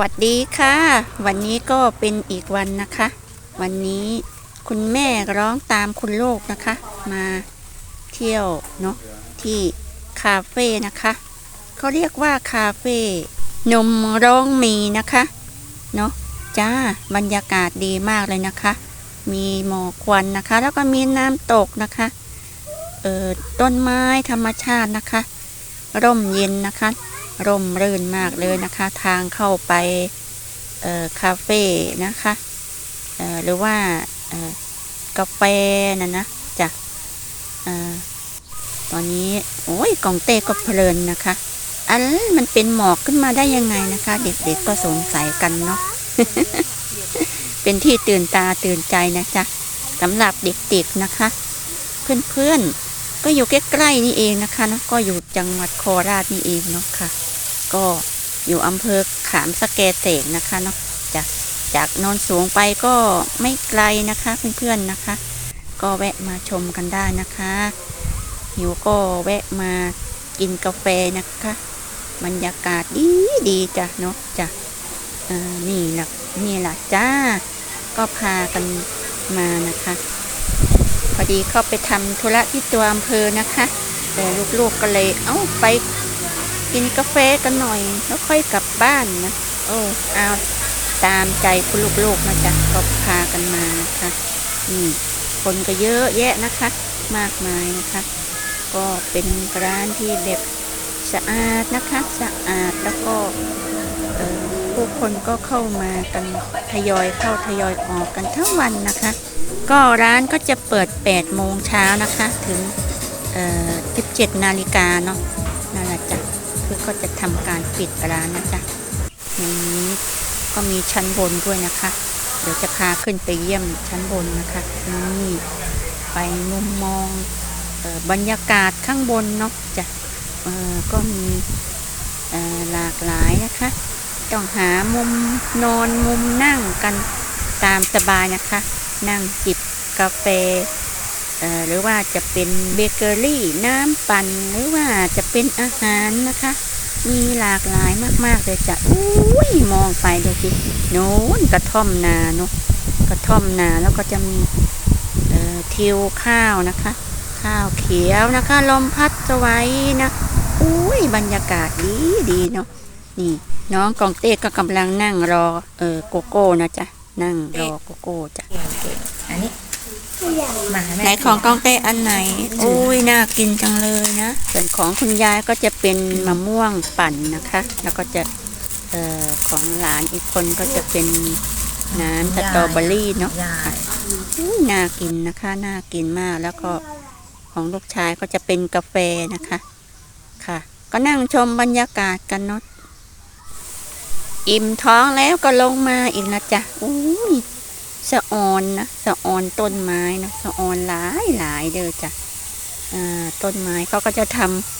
วัสดีค่ะ วันนี้ก็เป็นอีกวันนะคะ วันนี้คุณแม่ร้องตามคุณลูกนะคะ มาเที่ยวเนาะที่คาเฟ่นะคะเขาเรียกว่าคาเฟ่นมร้องมีนะคะเนาะจ้าบรรยากาศดีมากเลยนะคะ มีหมอกควันนะคะ แล้วก็มีน้ำตกนะคะเอ่อต้นไม้ธรรมชาตินะคะ ร่มเย็นนะคะ ร่มรื่นมากเลยนะคะ ทางเข้าไปเอ่อคาเฟ่นะคะเอ่อหรือว่าเอ่อกาแฟนะนะจ้ะเอ่อตอนนี้โอ้ยกองเต้ก็เพลินนะคะ อันมันเป็นหมอกขึ้นมาได้ยังไงนะคะ เด็กๆก็สงสัยกันเนาะเป็นที่ตื่นตาตื่นใจนะจ๊ะสำหรับเด็กๆนะคะ เพื่อนๆ ก็อยู่ใกล้ๆนี่เองนะคะเนอะก็อยู่จังหวัดโคราชนี่เองเนาะค่ะ ก็อยู่อำเภอขามสะแกเสกนะคะเนาะจากจากโนนสูงไปก็ไม่ไกลนะคะเพื่อนๆนะคะ ก็แวะมาชมกันได้นะคะหิวก็แวะมากินกาแฟนะคะบรรยากาศดีดีๆจ้ะเนาะจ้ะนี่แหละนี่แหละจ้า ก็พากันมานะคะ พอดีเข้าไปทำธุระที่ตัวอำเภอนะคะแต่ลูกๆก็เลย เอ้าไปกินกาแฟกันหน่อย แล้วค่อยกลับบ้านนะโอ้เอาตามใจคุณลูกๆนะจ๊ะก็พากันมานะคะนี่คนก็เยอะแยะนะคะ มากมายนะคะ ก็เป็นร้านที่แบบสะอาดนะคะสะอาดแล้วก็ผู้คนก็เข้ามากันทยอยเข้าทยอยออกกันทั้งวันนะคะ ก็ร้านก็จะเปิด 8 โมงเช้านะคะ ถึงเอ่อ17 นาฬิกาเนาะนั่นแหละจ้ะคือก็จะทำการปิดร้านนะจ๊ะอย่างนี้ก็มีชั้นบนด้วยนะคะ เดี๋ยวจะพาขึ้นไปเยี่ยมชั้นบนนะคะนี่ไปมุมมองออบรรยากาศข้างบนเนาะจ้ะเออก็มีหลากหลายนะคะ ต้องหามุมนอนมุมนั่งกันตามสบายนะคะ นั่งจิบกาแฟเอ่อหรือว่าจะเป็นเบเกอรี่น้ำปั่นหรือว่าจะเป็นอาหารนะคะ มีหลากหลายมากๆเลยจ้ะอุ้ยมองไปดูสิโน้นกระท่อมนาเนาะกระท่อมนาแล้วก็จะมีเอ่อทิวข้าวนะคะ ข้าวเขียวนะคะ ลมพัดสวัยนะอุ้ยบรรยากาศดีดีเนาะนี่น้องกองเต้ก็กำลังนั่งรอเออโกโก้นะจ๊ะ นั่งรอโกโก้จ้ะอันนี้มาแม่ไหนของกองเต้อันไหนอุ้ยน่ากินจังเลยนะส่วนของคุณยายก็จะเป็นมะม่วงปั่นนะคะ แล้วก็จะเอ่อของหลานอีกคนก็จะเป็นน้ำสตรอเบอรี่เนาะยายอุ้ยน่ากินนะคะน่ากินมากแล้วก็ของลูกชายก็จะเป็นกาแฟนะคะ ค่ะ ก็นั่งชมบรรยากาศกันเนาะ อิ่มท้องแล้วก็ลงมาอีกนะจ๊ะอุ้ยสะออนนะสะออนต้นไม้นะสะออนหลายหลายเด้อจ้ะอ่าต้นไม้เขาก็จะท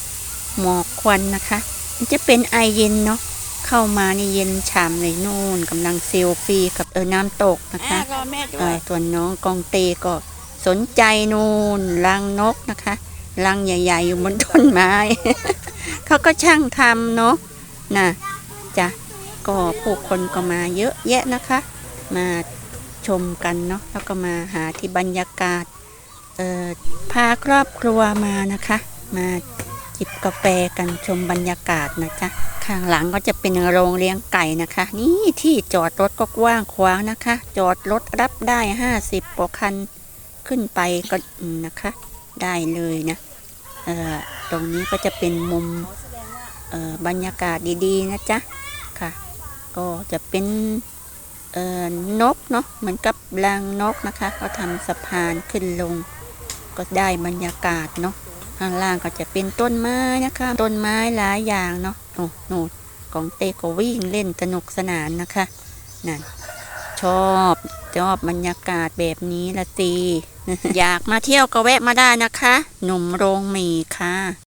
ำหมอกควันนะคะ มันจะเป็นไอเย็นเนาะเข้ามานี่เย็นฉ่ำเลยนู่นกำลังเซลฟี่กับเออน้ำตกนะคะเอ่อส่วนน้องกองเตก็สนใจนู่นรังนกนะคะรังใหญ่ๆอยู่บนต้นไม้ เขาก็ช่างทำเนาะนะจ้ะ ก็ผู้คนก็มาเยอะแยะนะคะ มาชมกันเนาะแล้วก็มาหาที่บรรยากาศพาครอบครัวมานะคะ มาจิบกาแฟกันชมบรรยากาศนะจ๊ะข้างหลังก็จะเป็นโรงเลี้ยงไก่นะคะ นี่ที่จอดรถก็กว้างขวางนะคะ จอดรถรับได้ห้าสิบกว่าคันขึ้นไปก็นะคะ ได้เลยนะตรงนี้ก็จะเป็นมุมบรรยากาศดีๆนะจ๊ะค่ะ ก็จะเป็นนกเนาะเหมือนกับรังนกนะคะก็ทำสะพานขึ้นลง ก็ได้บรรยากาศเนาะข้างล่างก็จะเป็นต้นไม้นะคะต้นไม้หลายอย่างเนาะโอ้โหของเตก็วิ่งเล่นสนุกสนานนะคะนั่นชอบชอบบรรยากาศแบบนี้ละสิอยากมาเที่ยวก็แวะมาได้นะคะ หนุ่มโรงหมีค่ะ